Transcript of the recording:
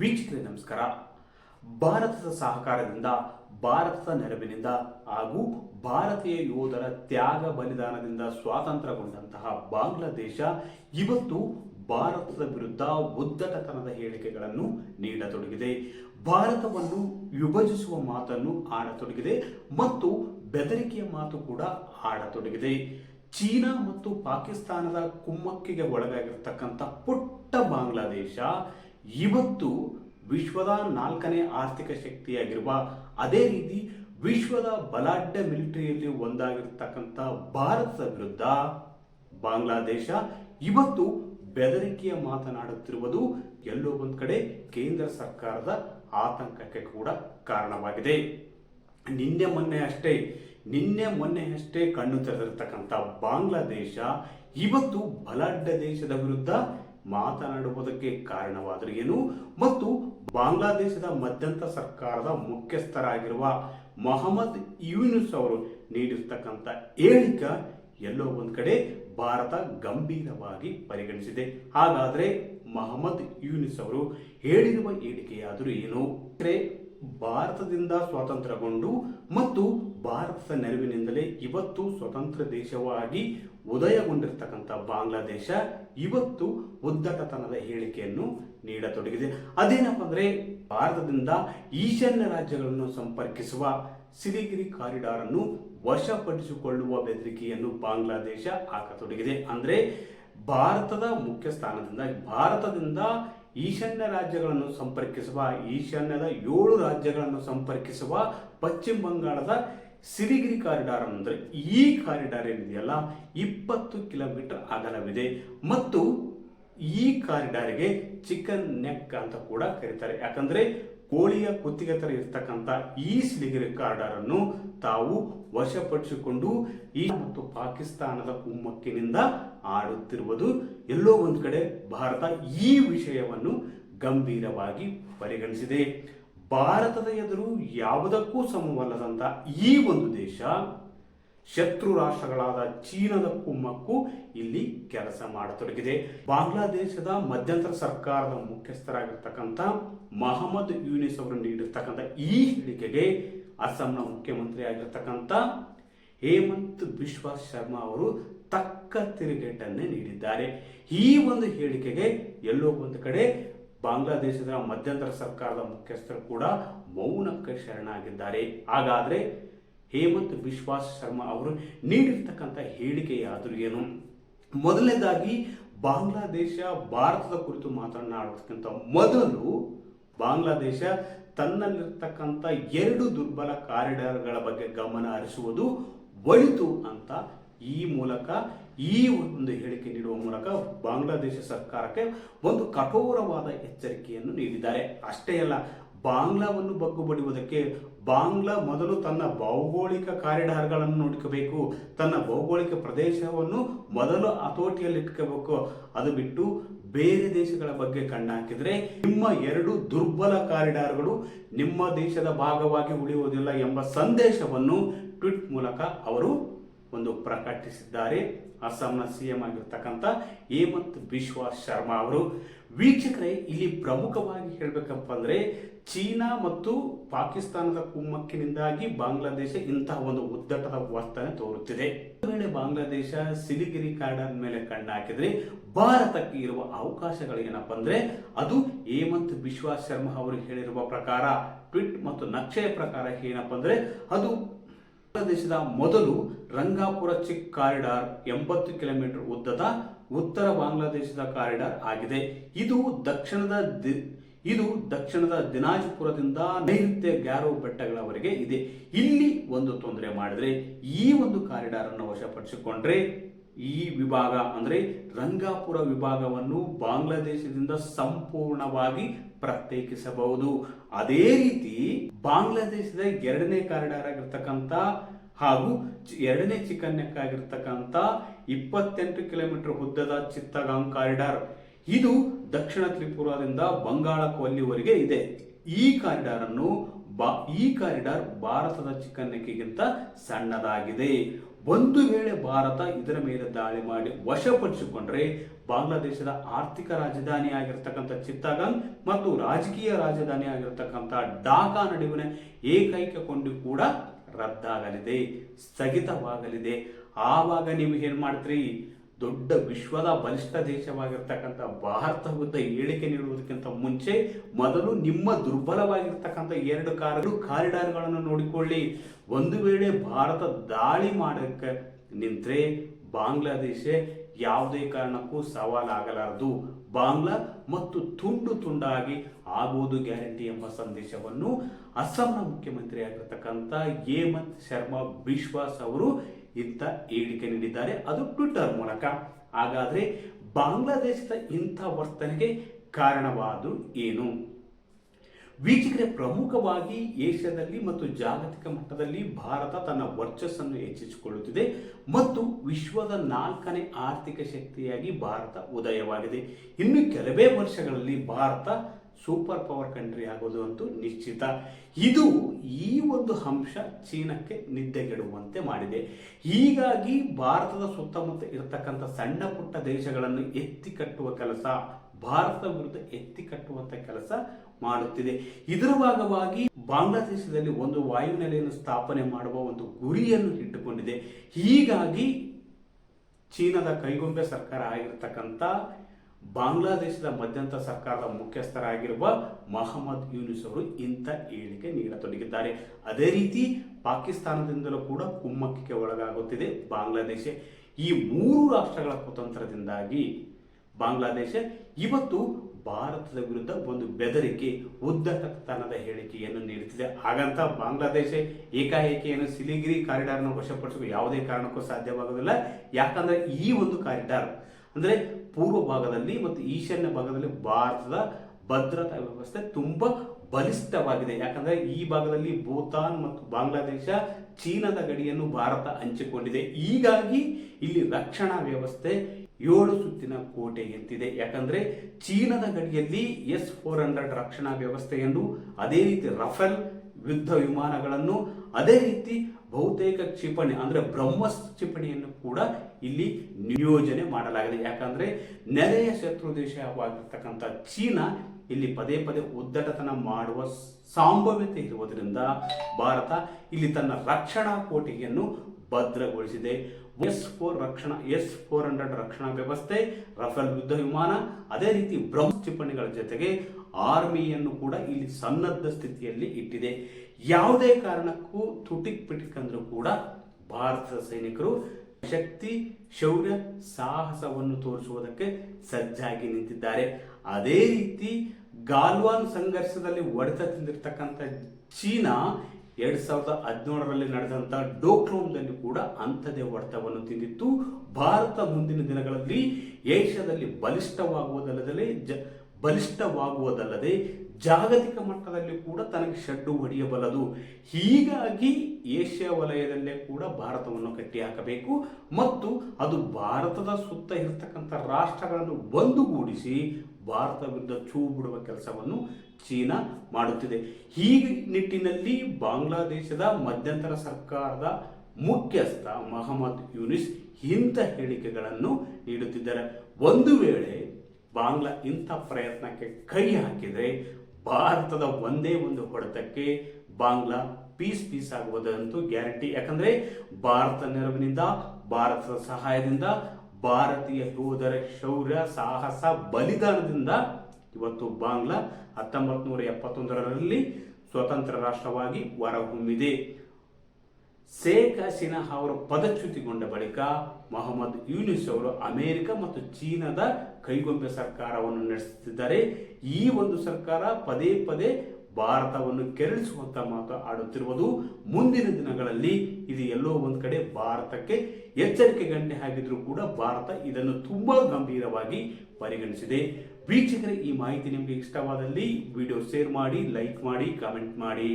ವೀಕ್ಷಕರೇ, ನಮಸ್ಕಾರ. ಭಾರತದ ಸಹಕಾರದಿಂದ, ಭಾರತದ ನೆರವಿನಿಂದ ಹಾಗೂ ಭಾರತೀಯ ಯೋಧರ ತ್ಯಾಗ ಬಲಿದಾನದಿಂದ ಸ್ವಾತಂತ್ರ್ಯಗೊಂಡಂತಹ ಬಾಂಗ್ಲಾದೇಶ ಇವತ್ತು ಭಾರತದ ವಿರುದ್ಧ ಉದ್ದಟತನದ ಹೇಳಿಕೆಗಳನ್ನು ನೀಡತೊಡಗಿದೆ. ಭಾರತವನ್ನು ವಿಭಜಿಸುವ ಮಾತನ್ನು ಆಡತೊಡಗಿದೆ ಮತ್ತು ಬೆದರಿಕೆಯ ಮಾತು ಕೂಡ ಆಡತೊಡಗಿದೆ. ಚೀನಾ ಮತ್ತು ಪಾಕಿಸ್ತಾನದ ಕುಮ್ಮಕ್ಕಿಗೆ ಒಳಗಾಗಿರ್ತಕ್ಕಂಥ ಪುಟ್ಟ ಬಾಂಗ್ಲಾದೇಶ ಇವತ್ತು ವಿಶ್ವದ ನಾಲ್ಕನೇ ಆರ್ಥಿಕ ಶಕ್ತಿಯಾಗಿರುವ ಅದೇ ರೀತಿ ವಿಶ್ವದ ಬಲಾಢ್ಯ ಮಿಲಿಟರಿಯಲ್ಲಿ ಒಂದಾಗಿರ್ತಕ್ಕಂಥ ಭಾರತದ ವಿರುದ್ಧ ಬಾಂಗ್ಲಾದೇಶ ಇವತ್ತು ಬೆದರಿಕೆಯ ಮಾತನಾಡುತ್ತಿರುವುದು ಎಲ್ಲೋ ಒಂದು ಕಡೆ ಕೇಂದ್ರ ಸರ್ಕಾರದ ಆತಂಕಕ್ಕೆ ಕೂಡ ಕಾರಣವಾಗಿದೆ. ನಿನ್ನೆ ಮೊನ್ನೆ ಅಷ್ಟೇ, ನಿನ್ನೆ ಮೊನ್ನೆ ಅಷ್ಟೇ ಕಣ್ಣು ತೆರೆದಿರ್ತಕ್ಕಂಥ ಬಾಂಗ್ಲಾದೇಶ ಇವತ್ತು ಬಲಾಢ್ಯ ದೇಶದ ವಿರುದ್ಧ ಮಾತನಾಡುವುದಕ್ಕೆ ಕಾರಣವಾದರೆ ಏನು? ಮತ್ತು ಬಾಂಗ್ಲಾದೇಶದ ಮಧ್ಯಂತರ ಸರ್ಕಾರದ ಮುಖ್ಯಸ್ಥರಾಗಿರುವ ಮೊಹಮ್ಮದ್ ಯೂನುಸ್ ಅವರು ನೀಡಿರ್ತಕ್ಕಂಥ ಹೇಳಿಕೆ ಎಲ್ಲೋ ಒಂದು ಕಡೆ ಭಾರತ ಗಂಭೀರವಾಗಿ ಪರಿಗಣಿಸಿದೆ. ಹಾಗಾದರೆ ಮಹಮ್ಮದ್ ಯೂನಿಸ್ ಅವರು ಹೇಳಿರುವ ಹೇಳಿಕೆಯಾದರೂ ಏನು? ಭಾರತದಿಂದ ಸ್ವಾತಂತ್ರ್ಯಗೊಂಡು ಮತ್ತು ಭಾರತದ ನೆರವಿನಿಂದಲೇ ಇವತ್ತು ಸ್ವತಂತ್ರ ದೇಶವಾಗಿ ಉದಯಗೊಂಡಿರ್ತಕ್ಕಂಥ ಬಾಂಗ್ಲಾದೇಶ ಇವತ್ತು ಉದ್ದಟತನದ ಹೇಳಿಕೆಯನ್ನು ನೀಡತೊಡಗಿದೆ. ಅದೇನಪ್ಪ ಅಂದರೆ ಭಾರತದಿಂದ ಈಶಾನ್ಯ ರಾಜ್ಯಗಳನ್ನು ಸಂಪರ್ಕಿಸುವ ಸಿಲಿಗಿರಿ ಕಾರಿಡಾರ್ ಅನ್ನು ವಶಪಡಿಸಿಕೊಳ್ಳುವ ಬೆದರಿಕೆಯನ್ನು ಬಾಂಗ್ಲಾದೇಶ ಹಾಕತೊಡಗಿದೆ. ಅಂದರೆ ಭಾರತದ ಮುಖ್ಯ ಸ್ಥಾನದಿಂದ, ಭಾರತದಿಂದ ಈಶಾನ್ಯ ರಾಜ್ಯಗಳನ್ನು ಸಂಪರ್ಕಿಸುವ, ಈಶಾನ್ಯದ ಏಳು ರಾಜ್ಯಗಳನ್ನು ಸಂಪರ್ಕಿಸುವ ಪಶ್ಚಿಮ ಬಂಗಾಳದ ಸಿರಿಗಿರಿ ಕಾರಿಡಾರ್ ಅಂದ್ರೆ ಈ ಕಾರಿಡಾರ್ ಏನಿದೆಯಲ್ಲ ಇಪ್ಪತ್ತು ಕಿಲೋಮೀಟರ್ ಅಗಲವಿದೆ ಮತ್ತು ಈ ಕಾರಿಡಾರ್ಗೆ ಚಿಕನ್ ನೆಕ್ ಅಂತ ಕೂಡ ಕರೀತಾರೆ. ಯಾಕಂದ್ರೆ ಕೋಳಿಯ ಕುತ್ತಿಗೆ ತರ ಇರ್ತಕ್ಕಂಥ ಈ ಸಿಲಿಗಿರಿ ಕಾರಿಡಾರ್ ಅನ್ನು ತಾವು ವಶಪಡಿಸಿಕೊಂಡು ಈ ಮತ್ತು ಪಾಕಿಸ್ತಾನದ ಕುಮ್ಮಕ್ಕಿನಿಂದ ಆಡುತ್ತಿರುವುದು ಎಲ್ಲೋ ಒಂದು ಕಡೆ ಭಾರತ ಈ ವಿಷಯವನ್ನು ಗಂಭೀರವಾಗಿ ಪರಿಗಣಿಸಿದೆ. ಭಾರತದ ಎದುರು ಯಾವುದಕ್ಕೂ ಸಮವಲ್ಲದಂತ ಈ ಒಂದು ದೇಶ ಶತ್ರು ರಾಷ್ಟ್ರಗಳಾದ ಚೀನಾದ ಕುಮ್ಮಕ್ಕು ಇಲ್ಲಿ ಕೆಲಸ ಮಾಡತೊಡಗಿದೆ. ಬಾಂಗ್ಲಾದೇಶದ ಮಧ್ಯಂತರ ಸರ್ಕಾರದ ಮುಖ್ಯಸ್ಥರಾಗಿರ್ತಕ್ಕಂಥ ಮಹಮ್ಮದ್ ಯೂನಿಸ್ ಅವರು ನೀಡಿರ್ತಕ್ಕಂಥ ಈ ಹೇಳಿಕೆಗೆ ಅಸ್ಸಾಂನ ಮುಖ್ಯಮಂತ್ರಿ ಆಗಿರ್ತಕ್ಕಂಥ ಹೇಮಂತ್ ಬಿಶ್ವ ಶರ್ಮಾ ಅವರು ತಕ್ಕ ತಿರುಗೇಟನ್ನೇ ನೀಡಿದ್ದಾರೆ. ಈ ಒಂದು ಹೇಳಿಕೆಗೆ ಎಲ್ಲೋ ಒಂದು ಕಡೆ ಬಾಂಗ್ಲಾದೇಶದ ಮಧ್ಯಂತರ ಸರ್ಕಾರದ ಮುಖ್ಯಸ್ಥರು ಕೂಡ ಮೌನಕ್ಕೆ ಶರಣಾಗಿದ್ದಾರೆ. ಹಾಗಾದರೆ ಹೇಮಂತ್ ವಿಶ್ವಾಸ್ ಶರ್ಮಾ ಅವರು ನೀಡಿರ್ತಕ್ಕಂಥ ಹೇಳಿಕೆಯಾದರೂ ಏನು? ಮೊದಲನೇದಾಗಿ, ಬಾಂಗ್ಲಾದೇಶ ಭಾರತದ ಕುರಿತು ಮಾತನಾಡೋದಕ್ಕಿಂತ ಮೊದಲು ಬಾಂಗ್ಲಾದೇಶ ತನ್ನಲ್ಲಿರ್ತಕ್ಕಂಥ ಎರಡು ದುರ್ಬಲ ಕಾರಿಡಾರ್ಗಳ ಬಗ್ಗೆ ಗಮನ ಹರಿಸುವುದು ಒಳಿತು ಅಂತ ಈ ಮೂಲಕ ಈ ಒಂದು ಹೇಳಿಕೆ ನೀಡುವ ಮೂಲಕ ಬಾಂಗ್ಲಾದೇಶ ಸರ್ಕಾರಕ್ಕೆ ಒಂದು ಕಠೋರವಾದ ಎಚ್ಚರಿಕೆಯನ್ನು ನೀಡಿದ್ದಾರೆ. ಅಷ್ಟೇ ಅಲ್ಲ, ಬಾಂಗ್ಲಾವನ್ನು ಬಗ್ಗು ಬಡಿಯುವುದಕ್ಕೆ ಬಾಂಗ್ಲಾ ಮೊದಲು ತನ್ನ ಭೌಗೋಳಿಕ ಕಾರಿಡಾರ್ಗಳನ್ನು ನೋಡ್ಕೋಬೇಕು, ತನ್ನ ಭೌಗೋಳಿಕ ಪ್ರದೇಶವನ್ನು ಮೊದಲು ಹತೋಟಿಯಲ್ಲಿಟ್ಕೋಬೇಕು. ಅದು ಬಿಟ್ಟು ಬೇರೆ ದೇಶಗಳ ಬಗ್ಗೆ ಕಣ್ಣಾಕಿದರೆ ನಿಮ್ಮ ಎರಡು ದುರ್ಬಲ ಕಾರಿಡಾರ್ಗಳು ನಿಮ್ಮ ದೇಶದ ಭಾಗವಾಗಿ ಉಳಿಯುವುದಿಲ್ಲ ಎಂಬ ಸಂದೇಶವನ್ನು ಟ್ವಿಟ್ ಮೂಲಕ ಅವರು ಒಂದು ಪ್ರಕಟಿಸಿದ್ದಾರೆ. ಅಸ್ಸಾಂನ ಸಿಎಂ ಆಗಿರ್ತಕ್ಕಂಥ ಹೇಮಂತ್ ಬಿಶ್ವಾಸ್ ಶರ್ಮಾ ಅವರು. ವೀಕ್ಷಕರೇ, ಇಲ್ಲಿ ಪ್ರಮುಖವಾಗಿ ಹೇಳಬೇಕಪ್ಪ ಅಂದರೆ ಚೀನಾ ಮತ್ತು ಪಾಕಿಸ್ತಾನದ ಕುಮ್ಮಕ್ಕಿನಿಂದಾಗಿ ಬಾಂಗ್ಲಾದೇಶ ಇಂತಹ ಒಂದು ಉದ್ದಟದ ವರ್ತನೆ ತೋರುತ್ತಿದೆ. ವೇಳೆ ಬಾಂಗ್ಲಾದೇಶ ಸಿಲಿಗಿರಿ ಕಾರ್ಡನ್ ಮೇಲೆ ಕಣ್ಣಾಕಿದ್ರೆ ಭಾರತಕ್ಕೆ ಇರುವ ಅವಕಾಶಗಳು ಏನಪ್ಪ ಅಂದ್ರೆ ಅದು ಹೇಮಂತ್ ಬಿಶ್ವಾಸ್ ಶರ್ಮಾ ಅವರು ಹೇಳಿರುವ ಪ್ರಕಾರ, ಟ್ವಿಟ್ ಮತ್ತು ನಕ್ಷೆಯ ಪ್ರಕಾರ ಏನಪ್ಪ ಅಂದ್ರೆ ಅದು ಬಾಂಗ್ಲಾದೇಶದ ಮೊದಲು ರಂಗಾಪುರ ಚಿಕ್ ಕಾರಿಡಾರ್ ಎಂಬತ್ತು ಕಿಲೋಮೀಟರ್ ಉದ್ದದ ಉತ್ತರ ಬಾಂಗ್ಲಾದೇಶದ ಕಾರಿಡಾರ್ ಆಗಿದೆ. ಇದು ದಕ್ಷಿಣದ ಇದು ದಕ್ಷಿಣದ ದಿನಾಜ್ಪುರದಿಂದ ನೈಋತ್ಯ ಗ್ಯಾರೋ ಬೆಟ್ಟಗಳವರೆಗೆ ಇದೆ. ಇಲ್ಲಿ ಒಂದು ತೊಂದರೆ ಮಾಡಿದರೆ ಈ ಒಂದು ಕಾರಿಡಾರ್ ಅನ್ನು ವಶಪಡಿಸಿಕೊಂಡ್ರೆ ಈ ವಿಭಾಗ ಅಂದರೆ ರಂಗಾಪುರ ವಿಭಾಗವನ್ನು ಬಾಂಗ್ಲಾದೇಶದಿಂದ ಸಂಪೂರ್ಣವಾಗಿ ಪ್ರತ್ಯೇಕಿಸಬಹುದು. ಅದೇ ರೀತಿ ಬಾಂಗ್ಲಾದೇಶದ ಎರಡನೇ ಕಾರಿಡಾರ್ ಆಗಿರ್ತಕ್ಕಂಥ ಹಾಗೂ ಎರಡನೇ ಚಿಕನ್ ನೆಕ್ ಆಗಿರ್ತಕ್ಕಂಥ ಇಪ್ಪತ್ತೆಂಟು ಕಿಲೋಮೀಟರ್ ಉದ್ದದ ಚಿತ್ತಗಾಂಗ್ ಕಾರಿಡಾರ್. ಇದು ದಕ್ಷಿಣ ತ್ರಿಪುರಾದಿಂದ ಬಂಗಾಳ ಕೊಲ್ಲಿವರೆಗೆ ಇದೆ. ಈ ಕಾರಿಡಾರ್ ಅನ್ನು ಈ ಕಾರಿಡಾರ್ ಭಾರತದ ಚಿಕ್ಕನ್ನಕ್ಕಿಗಿಂತ ಸಣ್ಣದಾಗಿದೆ. ಒಂದು ವೇಳೆ ಭಾರತ ಇದರ ಮೇಲೆ ದಾಳಿ ಮಾಡಿ ವಶಪಡಿಸಿಕೊಂಡ್ರೆ ಬಾಂಗ್ಲಾದೇಶದ ಆರ್ಥಿಕ ರಾಜಧಾನಿ ಆಗಿರ್ತಕ್ಕಂಥ ಚಿತ್ತಗಂಗ್ ಮತ್ತು ರಾಜಕೀಯ ರಾಜಧಾನಿ ಆಗಿರ್ತಕ್ಕಂಥ ಢಾಕಾ ನಡುವಿನ ಏಕೈಕ ಕೊಂಡಿ ಕೂಡ ರದ್ದಾಗಲಿದೆ, ಸ್ಥಗಿತವಾಗಲಿದೆ. ಆವಾಗ ನೀವು ಏನು ಮಾಡ್ತೀರಿ? ದೊಡ್ಡ ವಿಶ್ವದ ಬಲಿಷ್ಠ ದೇಶವಾಗಿರ್ತಕ್ಕಂಥ ಭಾರತ ವಿರುದ್ಧ ಹೇಳಿಕೆ ನೀಡುವುದಕ್ಕಿಂತ ಮುಂಚೆ ಮೊದಲು ನಿಮ್ಮ ದುರ್ಬಲವಾಗಿರ್ತಕ್ಕಂಥ ಎರಡು ಕಾರು ಕಾರಿಡಾರ್ಗಳನ್ನು ನೋಡಿಕೊಳ್ಳಿ. ಒಂದು ವೇಳೆ ಭಾರತ ದಾಳಿ ಮಾಡಕ್ಕೆ ನಿಂತರೆ ಬಾಂಗ್ಲಾದೇಶ ಯಾವುದೇ ಕಾರಣಕ್ಕೂ ಸವಾಲಾಗಲಾರದು. ಬಾಂಗ್ಲಾ ಮತ್ತು ತುಂಡು ತುಂಡಾಗಿ ಆಗುವುದು ಗ್ಯಾರಂಟಿ ಎಂಬ ಸಂದೇಶವನ್ನು ಅಸ್ಸಾಂನ ಮುಖ್ಯಮಂತ್ರಿ ಆಗಿರ್ತಕ್ಕಂಥ ಹೇಮಂತ್ ಶರ್ಮಾ ಬಿಶ್ವಾಸ್ ಅವರು ಇಂಥ ಹೇಳಿಕೆ ನೀಡಿದ್ದಾರೆ. ಅದು ಟ್ವಿಟರ್ ಮೂಲಕ. ಹಾಗಾದ್ರೆ ಬಾಂಗ್ಲಾದೇಶದ ಇಂಥ ವರ್ತನೆಗೆ ಕಾರಣವಾದು ಏನು? ವೀಕ್ಷಕರೇ, ಪ್ರಮುಖವಾಗಿ ಏಷ್ಯಾದಲ್ಲಿ ಮತ್ತು ಜಾಗತಿಕ ಮಟ್ಟದಲ್ಲಿ ಭಾರತ ತನ್ನ ವರ್ಚಸ್ಸನ್ನು ಹೆಚ್ಚಿಸಿಕೊಳ್ಳುತ್ತಿದೆ ಮತ್ತು ವಿಶ್ವದ ನಾಲ್ಕನೇ ಆರ್ಥಿಕ ಶಕ್ತಿಯಾಗಿ ಭಾರತ ಉದಯವಾಗಿದೆ. ಇನ್ನು ಕೆಲವೇ ವರ್ಷಗಳಲ್ಲಿ ಭಾರತ ಸೂಪರ್ ಪವರ್ ಕಂಟ್ರಿ ಆಗೋದು ಅಂತೂ ನಿಶ್ಚಿತ. ಇದು ಈ ಒಂದು ಅಂಶ ಚೀನಕ್ಕೆ ನಿದ್ದೆಗೆಡುವಂತೆ ಮಾಡಿದೆ. ಹೀಗಾಗಿ ಭಾರತದ ಸುತ್ತಮುತ್ತ ಇರತಕ್ಕಂಥ ಸಣ್ಣ ಪುಟ್ಟ ದೇಶಗಳನ್ನು ಎತ್ತಿ ಕಟ್ಟುವ ಕೆಲಸ, ಭಾರತದ ವಿರುದ್ಧ ಎತ್ತಿ ಕಟ್ಟುವಂತ ಕೆಲಸ ಮಾಡುತ್ತಿದೆ. ಇದರ ಭಾಗವಾಗಿ ಬಾಂಗ್ಲಾದೇಶದಲ್ಲಿ ಒಂದು ವಾಯುನೆಲೆಯನ್ನು ಸ್ಥಾಪನೆ ಮಾಡುವ ಒಂದು ಗುರಿಯನ್ನು ಇಟ್ಟುಕೊಂಡಿದೆ. ಹೀಗಾಗಿ ಚೀನಾದ ಕೈಗೊಂಬೆ ಸರ್ಕಾರ ಆಗಿರ್ತಕ್ಕಂಥ ಬಾಂಗ್ಲಾದೇಶದ ಮಧ್ಯಂತರ ಸರ್ಕಾರದ ಮುಖ್ಯಸ್ಥರಾಗಿರುವ ಮಹಮ್ಮದ್ ಯೂನಿಸ್ ಅವರು ಇಂಥ ಹೇಳಿಕೆ ನೀಡತೊಡಗಿದ್ದಾರೆ. ಅದೇ ರೀತಿ ಪಾಕಿಸ್ತಾನದಿಂದಲೂ ಕೂಡ ಕುಮ್ಮಕ್ಕಿಗೆ ಒಳಗಾಗುತ್ತಿದೆ ಬಾಂಗ್ಲಾದೇಶ. ಈ ಮೂರು ರಾಷ್ಟ್ರಗಳ ಕುತಂತ್ರದಿಂದಾಗಿ ಬಾಂಗ್ಲಾದೇಶ ಇವತ್ತು ಭಾರತದ ವಿರುದ್ಧ ಒಂದು ಬೆದರಿಕೆ, ಉದ್ದಟತನದ ಹೇಳಿಕೆಯನ್ನು ನೀಡುತ್ತಿದೆ. ಹಾಗಂತ ಬಾಂಗ್ಲಾದೇಶ ಏಕಾಏಕಿಯನ್ನು ಸಿಲಿಗಿರಿ ಕಾರಿಡಾರ್ನ ವಶಪಡಿಸಲು ಯಾವುದೇ ಕಾರಣಕ್ಕೂ ಸಾಧ್ಯವಾಗುವುದಿಲ್ಲ. ಯಾಕಂದ್ರೆ ಈ ಒಂದು ಕಾರಿಡಾರ್ ಅಂದ್ರೆ ಪೂರ್ವ ಭಾಗದಲ್ಲಿ ಮತ್ತು ಈಶಾನ್ಯ ಭಾಗದಲ್ಲಿ ಭಾರತದ ಭದ್ರತಾ ವ್ಯವಸ್ಥೆ ತುಂಬ ಬಲಿಷ್ಠವಾಗಿದೆ. ಯಾಕಂದರೆ ಈ ಭಾಗದಲ್ಲಿ ಭೂತಾನ್ ಮತ್ತು ಬಾಂಗ್ಲಾದೇಶ ಚೀನಾದ ಗಡಿಯನ್ನು ಭಾರತ ಹಂಚಿಕೊಂಡಿದೆ. ಹೀಗಾಗಿ ಇಲ್ಲಿ ರಕ್ಷಣಾ ವ್ಯವಸ್ಥೆ ಏಳು ಸುತ್ತಿನ ಕೋಟೆ ಎಂತಿದೆ ಯಾಕಂದರೆ ಚೀನಾದ ಗಡಿಯಲ್ಲಿ ಎಸ್ ಫೋರ್ ಹಂಡ್ರೆಡ್ ರಕ್ಷಣಾ ವ್ಯವಸ್ಥೆಯನ್ನು, ಅದೇ ರೀತಿ ರಫೇಲ್ ಯುದ್ಧ ವಿಮಾನಗಳನ್ನು, ಅದೇ ರೀತಿ ಬಹುತೇಕ ಕ್ಷಿಪಣಿ ಅಂದರೆ ಬ್ರಹ್ಮಸ್ ಕ್ಷಿಪಣಿಯನ್ನು ಕೂಡ ಇಲ್ಲಿ ನಿಯೋಜನೆ ಮಾಡಲಾಗಿದೆ. ಯಾಕಂದ್ರೆ ನೆರೆಯ ಶತ್ರು ದೇಶವಾಗಿರ್ತಕ್ಕಂಥ ಚೀನಾ ಇಲ್ಲಿ ಪದೇ ಪದೇ ಉದ್ದಟತನ ಮಾಡುವ ಸಂಭವ್ಯತೆ ಇರುವುದರಿಂದ ಭಾರತ ಇಲ್ಲಿ ತನ್ನ ರಕ್ಷಣಾ ಕೋಟಿಗೆಯನ್ನು ಭದ್ರಗೊಳಿಸಿದೆ. ಎಸ್ ಫೋರ್ ರಕ್ಷಣಾ, ಎಸ್ ಫೋರ್ ಹಂಡ್ರೆಡ್ ರಕ್ಷಣಾ ವ್ಯವಸ್ಥೆ, ರಫೇಲ್ ಯುದ್ಧ ವಿಮಾನ, ಅದೇ ರೀತಿ ಬ್ರಹ್ಮ ಕ್ಷಿಪಣಿಗಳ ಜೊತೆಗೆ ಆರ್ಮಿಯನ್ನು ಕೂಡ ಇಲ್ಲಿ ಸನ್ನದ್ಧ ಸ್ಥಿತಿಯಲ್ಲಿ ಇಟ್ಟಿದೆ. ಯಾವುದೇ ಕಾರಣಕ್ಕೂ ತುಟಿಕ್ ಪಿಟಿಕ್ ಅಂದ್ರೂ ಕೂಡ ಭಾರತದ ಸೈನಿಕರು ಶಕ್ತಿ, ಶೌರ್ಯ, ಸಾಹಸವನ್ನು ತೋರಿಸುವುದಕ್ಕೆ ಸಜ್ಜಾಗಿ ನಿಂತಿದ್ದಾರೆ. ಅದೇ ರೀತಿ ಗಾಲ್ವಾನ್ ಸಂಘರ್ಷದಲ್ಲಿ ಹೊಡೆತ ತಿಂದಿರ್ತಕ್ಕಂಥ ಚೀನಾ ಎರಡ್ ಸಾವಿರದ ಹದಿನೇಳರಲ್ಲಿ ನಡೆದಂಥ ಡೋಕ್ಲೋಮ್ದಲ್ಲಿ ಕೂಡ ಅಂಥದೇ ಹೊಡೆತವನ್ನು ತಿಂದಿತ್ತು. ಭಾರತ ಮುಂದಿನ ದಿನಗಳಲ್ಲಿ ಏಷ್ಯಾದಲ್ಲಿ ಬಲಿಷ್ಠವಾಗುವುದಲ್ಲದೆ ಜ, ಬಲಿಷ್ಠವಾಗುವುದಲ್ಲದೆ ಜಾಗತಿಕ ಮಟ್ಟದಲ್ಲಿ ಕೂಡ ತನಗೆ ಶಡ್ಡು ಹೊಡೆಯಬಲ್ಲದು. ಹೀಗಾಗಿ ಏಷ್ಯಾ ವಲಯದಲ್ಲೇ ಕೂಡ ಭಾರತವನ್ನು ಕಟ್ಟಿ ಹಾಕಬೇಕು ಮತ್ತು ಅದು ಭಾರತದ ಸುತ್ತ ಇರತಕ್ಕಂಥ ರಾಷ್ಟ್ರಗಳನ್ನು ಒಂದುಗೂಡಿಸಿ ಭಾರತ ವಿರುದ್ಧ ಚೂ ಬಿಡುವ ಕೆಲಸವನ್ನು ಚೀನಾ ಮಾಡುತ್ತಿದೆ. ಈ ನಿಟ್ಟಿನಲ್ಲಿ ಬಾಂಗ್ಲಾದೇಶದ ಮಧ್ಯಂತರ ಸರ್ಕಾರದ ಮುಖ್ಯಸ್ಥ ಮಹಮ್ಮದ್ ಯೂನಿಸ್ ಇಂಥ ಹೇಳಿಕೆಗಳನ್ನು ನೀಡುತ್ತಿದ್ದಾರೆ. ಒಂದು ವೇಳೆ ಬಾಂಗ್ಲಾ ಇಂಥ ಪ್ರಯತ್ನಕ್ಕೆ ಕೈ ಹಾಕಿದರೆ ಭಾರತದ ಒಂದೇ ಒಂದು ಹೊಡೆತಕ್ಕೆ ಬಾಂಗ್ಲಾ ಪೀಸ್ ಪೀಸ್ ಆಗುವುದಂತೂ ಗ್ಯಾರಂಟಿ. ಯಾಕಂದ್ರೆ ಭಾರತ ನೆರವಿನಿಂದ, ಭಾರತದ ಸಹಾಯದಿಂದ, ಭಾರತೀಯ ಯೋಧರ ಶೌರ್ಯ, ಸಾಹಸ, ಬಲಿದಾನದಿಂದ ಇವತ್ತು ಬಾಂಗ್ಲಾ ಹತ್ತೊಂಬತ್ತು ನೂರ ಎಪ್ಪತ್ತೊಂದರಲ್ಲಿ ಸ್ವತಂತ್ರ ರಾಷ್ಟ್ರವಾಗಿ ಹೊರಹೊಮ್ಮಿದೆ. ಶೇಖ್ ಹಸೀನಾ ಅವರು ಪದಚ್ಯುತಿಗೊಂಡ ಬಳಿಕ ಮೊಹಮ್ಮದ್ ಯೂನಿಸ್ ಅವರು ಅಮೆರಿಕ ಮತ್ತು ಚೀನಾದ ಕೈಗೊಂಬೆ ಸರ್ಕಾರವನ್ನು ನಡೆಸುತ್ತಿದ್ದಾರೆ. ಈ ಒಂದು ಸರ್ಕಾರ ಪದೇ ಪದೇ ಭಾರತವನ್ನು ಕೆರಳಿಸುವಂತ ಮಾತು ಆಡುತ್ತಿರುವುದು ಮುಂದಿನ ದಿನಗಳಲ್ಲಿ ಇದು ಎಲ್ಲೋ ಒಂದು ಕಡೆ ಭಾರತಕ್ಕೆ ಎಚ್ಚರಿಕೆ ಗಂಟೆ ಆಗಿದ್ರು ಕೂಡ ಭಾರತ ಇದನ್ನು ತುಂಬಾ ಗಂಭೀರವಾಗಿ ಪರಿಗಣಿಸಿದೆ. ವೀಕ್ಷಕರೇ, ಈ ಮಾಹಿತಿ ನಿಮಗೆ ಇಷ್ಟವಾದಲ್ಲಿ ವಿಡಿಯೋ ಶೇರ್ ಮಾಡಿ, ಲೈಕ್ ಮಾಡಿ, ಕಾಮೆಂಟ್ ಮಾಡಿ.